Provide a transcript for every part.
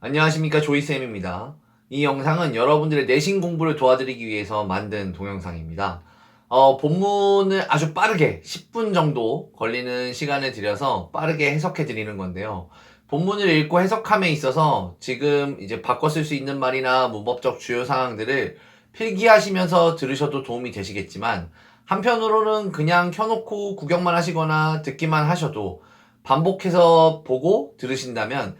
안녕하십니까 조이쌤입니다. 이 영상은 여러분들의 내신 공부를 도와드리기 위해서 만든 동영상입니다. 어, 본문을 아주 빠르게 10분 정도 걸리는 시간을 들여서 빠르게 해석해 드리는 건데요. 본문을 읽고 해석함에 있어서 지금 이제 쓸수 있는 말이나 문법적 주요 사항들을 필기하시면서 들으셔도 도움이 되시겠지만 한편으로는 그냥 켜놓고 구경만 하시거나 듣기만 하셔도 반복해서 보고 들으신다면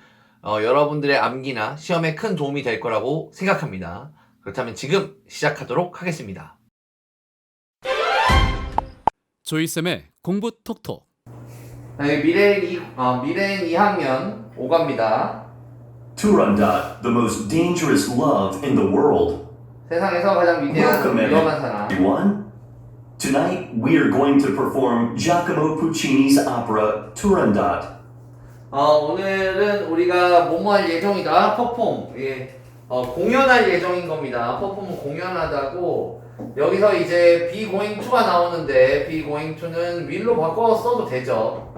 어, 여러분들의 암기나 시험에 큰 도움이 될 거라고 생각합니다. 그렇다면 지금 시작하도록 하겠습니다. 조이쌤의 공부 톡톡 네, 미래인, 이, 어, 미래인 2학년 5갑니다. Turandot, the most dangerous love in the world. 세상에서 가장 위대한 Welcome, 위험한 사람. everyone. Tonight, we are going to perform Giacomo Puccini's opera Turandot. 어, 오늘은 우리가 뭐뭐 할 예정이다. 퍼폼. 예. 어, 공연할 예정인 겁니다. 퍼폼은 공연하다고. 여기서 이제 be going to가 나오는데 be going to는 will로 바꿔 써도 되죠.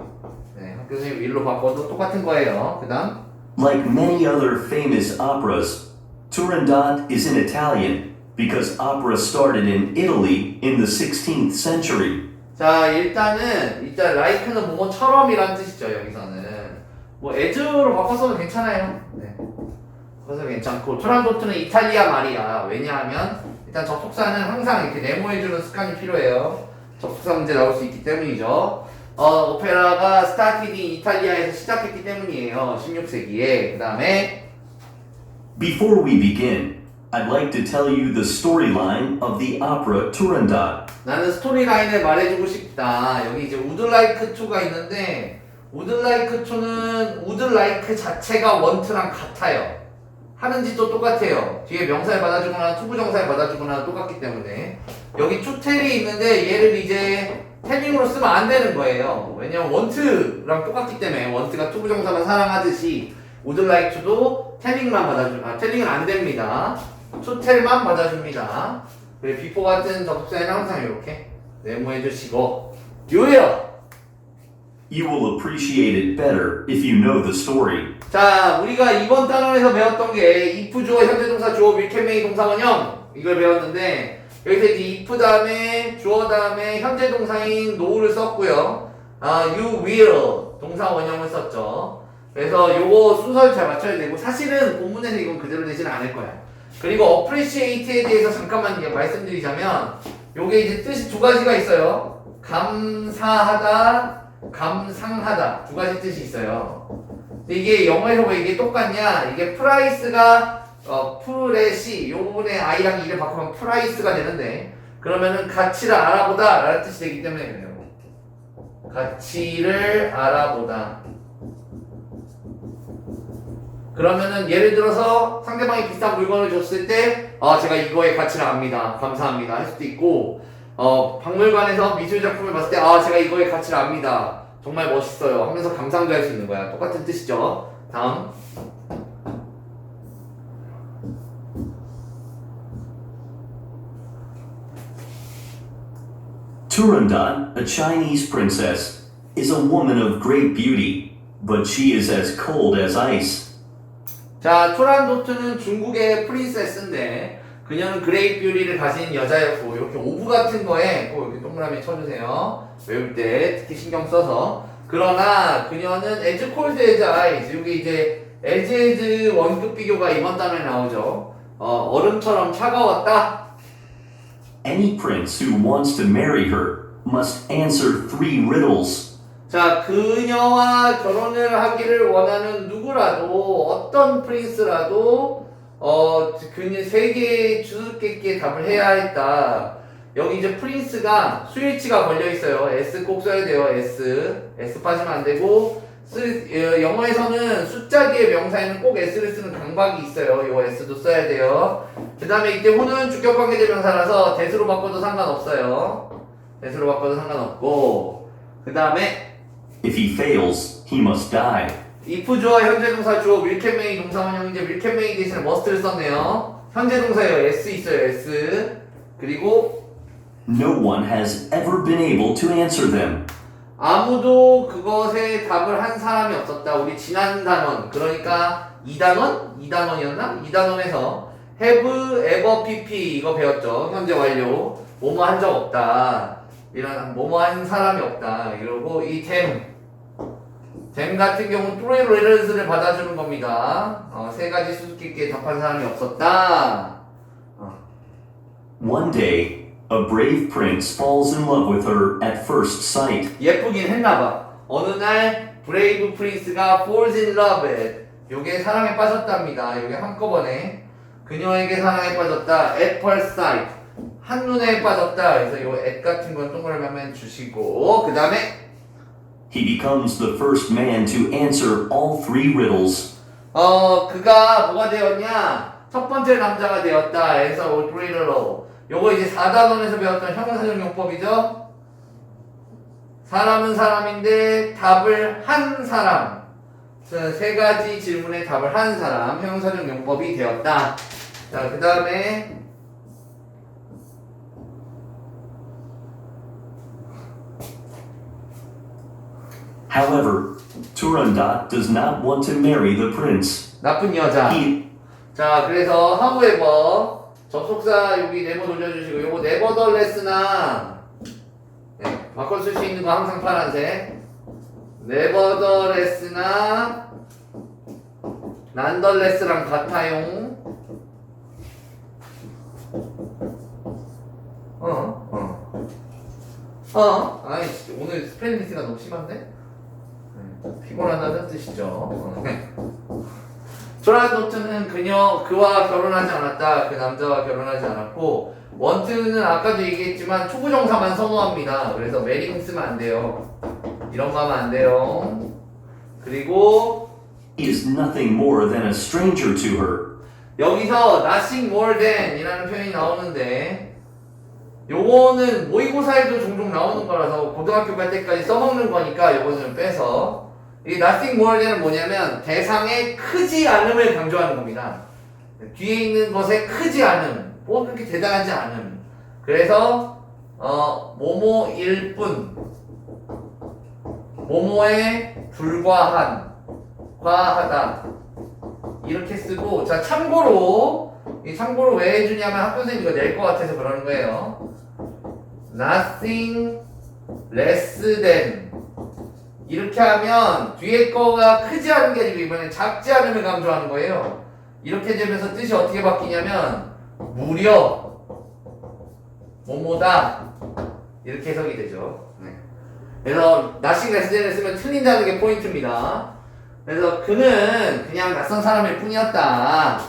네, 학교 선생님 will로 바꿔도 똑같은 거예요. 그 다음. Like many other famous operas, Turandot is in Italian because opera started in Italy in the 16th century. 자, 일단은, 일단, like는 뭐뭐처럼이란 뜻이죠, 여기서는. 뭐, as로 바꿔서도 괜찮아요. 네. 그래서 괜찮고, 토란도트는 이탈리아 말이야. 왜냐하면, 일단 접속사는 항상 이렇게 네모해주는 습관이 필요해요. 접속사 문제 나올 수 있기 때문이죠. 어, 오페라가 스타티드 인 이탈리아에서 시작했기 때문이에요. 16세기에. 그 다음에, Before we begin, I'd like to tell you the storyline of the opera Turandot. 나는 스토리라인을 말해주고 싶다. 여기 이제 would like to가 있는데 would like to는 would like 자체가 want랑 같아요. 하는 짓도 똑같아요. 뒤에 명사를 받아주거나 투부정사를 받아주거나 똑같기 때문에 여기 투텔이 있는데 얘를 이제 텔링으로 쓰면 안 되는 거예요. 왜냐면 want랑 똑같기 때문에 want가 투부정사만 사랑하듯이 would like to도 텔링만 받아주 아 텔링은 안 됩니다. 투텔만 받아줍니다. 그래 비포 같은 접속사에는 항상 이렇게 네모해 주시고 요요 You will appreciate it better if you know the story. 자 우리가 이번 단원에서 배웠던 게 if 주어 현재 동사 주어 밀켓메이 동사 원형. 이걸 배웠는데 여기서 이제 if 다음에 주어 다음에 현재 동사인 now를 썼고요. 아 you will 동사 원형을 썼죠. 그래서 요거 순서를 잘 맞춰야 되고 사실은 본문에서 이건 그대로 되지는 않을 거야. 그리고 appreciate에 대해서 잠깐만 말씀드리자면 요게 이제 뜻이 두 가지가 있어요. 감사하다 감상하다 두 가지 뜻이 있어요 근데 이게 영어에서 왜 이게 똑같냐? 이게 프라이스가 어 프레시 요 부분에 i랑 e를 바꾸면 프라이스가 되는데 그러면은 가치를 알아보다 라는 뜻이 되기 때문에 그래요. 가치를 알아보다. 그러면은 예를 들어서 상대방이 비싼 물건을 줬을 때, 아 제가 이거의 가치를 압니다. 감사합니다. 할 수도 있고, 어 박물관에서 미술 작품을 봤을 때, 아 제가 이거의 가치를 압니다. 정말 멋있어요. 하면서 감상도 할 수 있는 거야. 똑같은 뜻이죠. 다음. Turandot, a Chinese princess, is a woman of great beauty, but she is as cold as ice. 자, 투란도트는 중국의 프린세스인데 그녀는 그레이트 뷰리를 가진 여자였고 이렇게 오브 같은 거에 꼭 이렇게 동그라미 쳐주세요. 외울 때 특히 신경 써서. 그러나 그녀는 as cold as ice. 여기 이제 as as 원급 비교가 이번 단어에 나오죠. 어, 얼음처럼 차가웠다. Any prince who wants to marry her must answer three riddles. 자, 그녀와 결혼을 하기를 원하는 누구라도 어떤 프린스라도 어 그녀 세 개의 주수께끼에 답을 해야 했다. 여기 이제 프린스가 스위치가 걸려 있어요. S 꼭 써야 돼요. S S 빠지면 안 되고 쓰- 어, 영어에서는 숫자 뒤에 명사에는 꼭 S를 쓰는 강박이 있어요. 요 S도 써야 돼요. 그 다음에 이때 호는 주격 관계대명사라서 대수로 바꿔도 상관없어요. 대수로 바꿔도 상관없고 그 다음에 If he fails, he must die. If 주어 현재 동사 주어 밀켓메이 동사 원형인데 밀켓메이 대신에 must를 썼네요. 현재 동사예요. s 있어요. s 그리고 No one has ever been able to answer them. 아무도 그것에 답을 한 사람이 없었다. 우리 지난 단원 그러니까 2단원? 2단원이었나? 2단원에서 have, ever, pp 이거 배웠죠. 현재 완료. 뭐뭐 한 적 없다. 이런 뭐뭐 한 사람이 없다. 이러고 이 them. Them 같은 경우는 three letters를 받아주는 겁니다. 어, 세 가지 수수께끼에 답한 사람이 없었다. One day, a brave prince falls in love with her at first sight. 예쁘긴 했나봐. 어느 날 브레이브 프린스가 falls in love 요게 사랑에 빠졌답니다. 요게 한꺼번에 그녀에게 사랑에 빠졌다. at first sight 한눈에 빠졌다. 그래서 요 at 같은 건 동그라미 하면 주시고 그 다음에 He becomes the first man to answer all three riddles. 어 그가 뭐가 되었냐? 첫 번째 남자가 되었다. 해서 오트리로 요거 이제 4단원에서 배웠던 형용사적 용법이죠. 사람은 사람인데 답을 한 사람. 세 가지 질문에 답을 한 사람 형용사적 용법이 되었다. 자, 그 다음에 However, Turandot does not want to marry the prince. 나쁜 여자. He 자, 그래서 however 접속사 여기 네버 돌려주시고 요거 nevertheless나 네, 바꿔 쓸 수 있는 거 항상 파란색 nevertheless나 nonetheless랑 같아요 어? 어? 어? 아이 오늘 스펠링 미스가 너무 심한데? 네, 피곤하다는 뜻이죠 어, 네. 조라노트는 그녀 그와 결혼하지 않았다. 그 남자와 결혼하지 않았고 원트는 아까도 얘기했지만 초부정사만 선호합니다. 그래서 메링 쓰면 안 돼요. 이런 거 하면 안 돼요. 그리고 is nothing more than a stranger to her. 여기서 nothing more than 이라는 표현이 나오는데 요거는 모의고사에도 종종 나오는 거라서 고등학교 갈 때까지 써먹는 거니까 요거는 빼서 이 nothing more than은 뭐냐면 대상의 크지 않음을 강조하는 겁니다. 뒤에 있는 것의 크지 않음, 뭐 그렇게 대단하지 않음. 그래서 어 모모일 뿐, 모모에 불과한, 과하다 이렇게 쓰고 자 참고로 이 참고로 왜 해주냐면 학교 선생님 이거 낼 것 같아서 그러는 거예요. nothing less than 이렇게 하면 뒤에 거가 크지 않은 게 아니고 이번엔 작지 않음을 강조하는 거예요. 이렇게 되면서 뜻이 어떻게 바뀌냐면 무려 뭐뭐다 이렇게 해석이 되죠. 네. 그래서 나싱 레스덴을 쓰면 틀린다는 게 포인트입니다. 그래서 그는 그냥 낯선 사람일 뿐이었다.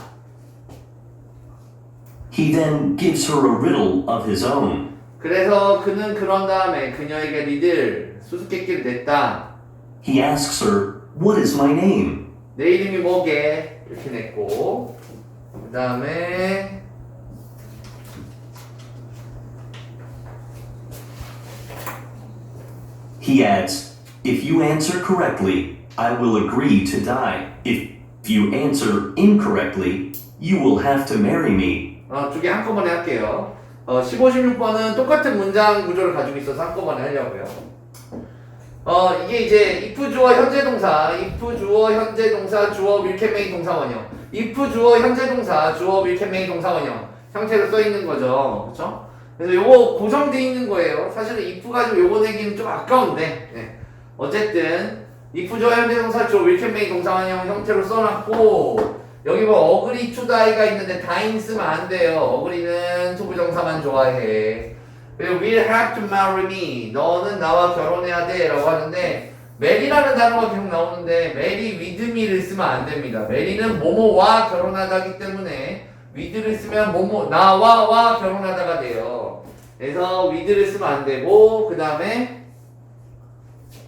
He then gives her a riddle of his own. 그래서 그는 그런 다음에 그녀에게 리들 수수께끼를 냈다. He asks her, What is my name? 내 이름이 뭐게? 이렇게 냈고 그 다음에 He adds, If you answer correctly, I will agree to die. If you answer incorrectly, you will have to marry me. 어, 두 개 한꺼번에 할게요. 어, 15, 16번은 똑같은 문장 구조를 가지고 있어서 한꺼번에 하려고요. 어, 이게 이제 if 주어 현재 동사, if 주어 현재 동사, 주어 밀켓메이 동사 원형. if 주어 현재 동사, 주어 밀켓메이 동사 원형 형태로 써 있는 거죠. 그렇죠? 그래서 요거 고정돼 있는 거예요. 사실은 if 가지고 요거 내기는 좀 아까운데. 네. 어쨌든 if 주어 현재 동사, 주어 밀켓메이 동사 원형 형태로 써놨고 여기 뭐 어그리 투 다이가 있는데 다인 쓰면 안 돼요. 어그리는 소부정사만 좋아해. Will have to marry me. 너는 나와 결혼해야 돼. 라고 하는데 메리라는 단어가 계속 나오는데 메리 with me를 쓰면 안 됩니다. 메리는 뭐뭐와 결혼하다기 때문에 with를 쓰면 뭐뭐 나와와 결혼하다가 돼요. 그래서 with를 쓰면 안 되고 그 다음에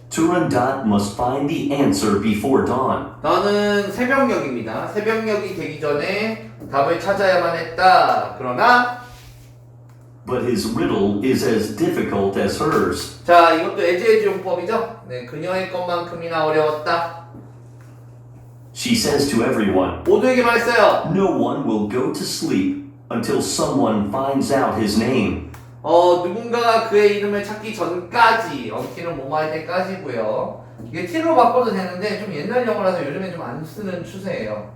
Turandot must find the answer before dawn. 너는 새벽녘입니다. 새벽녘이 되기 전에 답을 찾아야만 했다. 그러나 But his riddle is as difficult as hers. 자 이것도 에즈에즈 용법이죠. 네, 그녀의 것만큼이나 어려웠다. She says to everyone, 모두에게 말했어요. No one will go to sleep until someone finds out his name. 어, 누군가가 그의 이름을 찾기 전까지, 언티는 뭐뭐 할 때까지고요 이게 t로 바꿔도 되는데 좀 옛날 영어라서 요즘에 좀 안 쓰는 추세예요.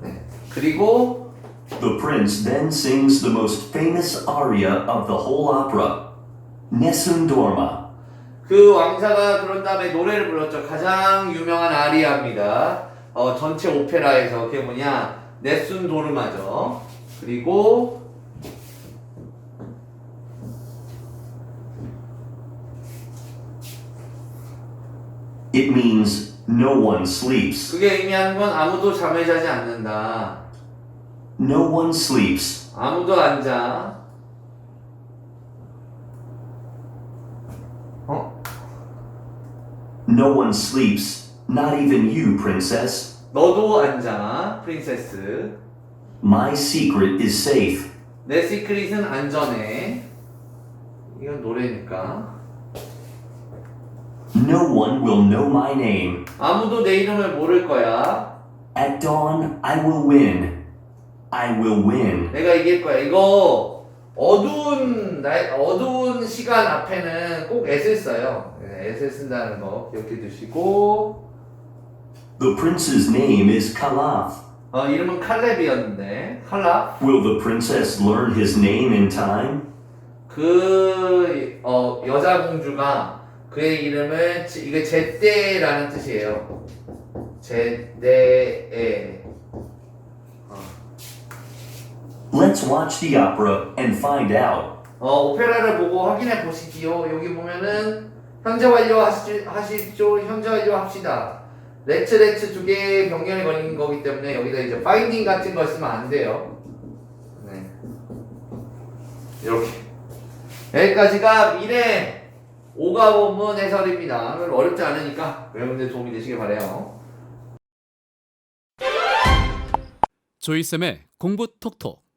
네. 그리고 The prince then sings the most famous aria of the whole opera, Nessun Dorma. 그 왕자가 그런 다음에 노래를 불렀죠. 가장 유명한 아리아입니다. 어, 전체 오페라에서 그게 뭐냐? 네순 도르마죠. 그리고 It means no one sleeps. 그게 의미하는 건 아무도 잠을 자지 않는다. No one sleeps. 아무도 안 자. 어? No one sleeps. Not even you, princess. 너도 안 자. 프린세스. My secret is safe. 내 시크릿은 안전해. 이건 노래니까. No one will know my name. 아무도 내 이름을 모를 거야. At dawn, I will win. I will win. 내가 이길 거야. 이거 어두운 날 어두운 시간 앞에는 꼭 S를 써요. 네, S를 쓴다는 거 기억해 두시고 The prince's name is Calaf. 어, 이름은 칼렙이었는데 칼라 Will the princess learn his name in time? 그 어, 여자 공주가 그의 이름을 지- 이게 제때라는 뜻이에요. 제때에 Let's watch the opera and find out. 어, 오페라를 보고 확인해 보시지요. 여기 보면은 현재 완료 하시, 하시죠. 현재 완료 합시다. 렛츠 렛츠 두 개의 변경이 걸린 거기 때문에 여기다 이제 파인딩 같은 걸 쓰면 안 돼요. 네. 이렇게. 여기까지가 미래 오가 본문 해설입니다. 어렵지 않으니까 여러분들 도움이 되시길 바래요. 조이쌤의 공부 톡톡